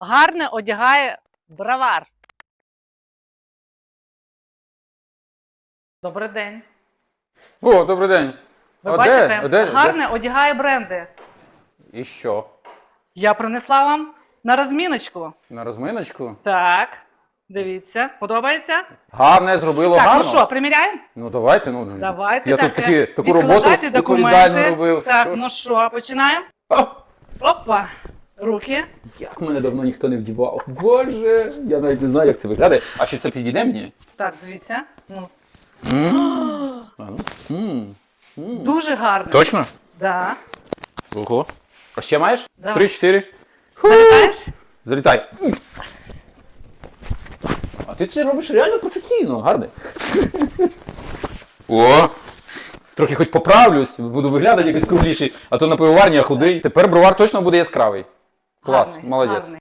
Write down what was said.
гарне одягає бравар? Добрий день. О, добрий день. Ви А бачите, де? А де? гарне одягає бренди. І що? Я принесла вам на розміночку. На розминочку? Так, дивіться, подобається? Гарне зробило так, гарно. ну що, приміряємо? Ну давайте, ну. Давайте Я так, тут такі, таку відкладайте роботу відповідальну документи. робив. Так, Що? ну що, починаємо? О, Опа, руки. як мене давно ніхто не вдівав. Боже, я навіть не знаю, як це виглядає. А чи це підійде мені? Так, дивіться. Ну, А. М. М. дуже гарно. Точно? Да. Ого. А ще маєш? Давай. Три-чотири. Залітаєш? Залітай. А ти це робиш реально професійно, гарне. О! Трохи хоч поправлюсь, буду виглядати якось кругліший, а то на пивоварні я худий. Тепер бровар точно буде яскравий. Клас, Гарний, молодець. гарний.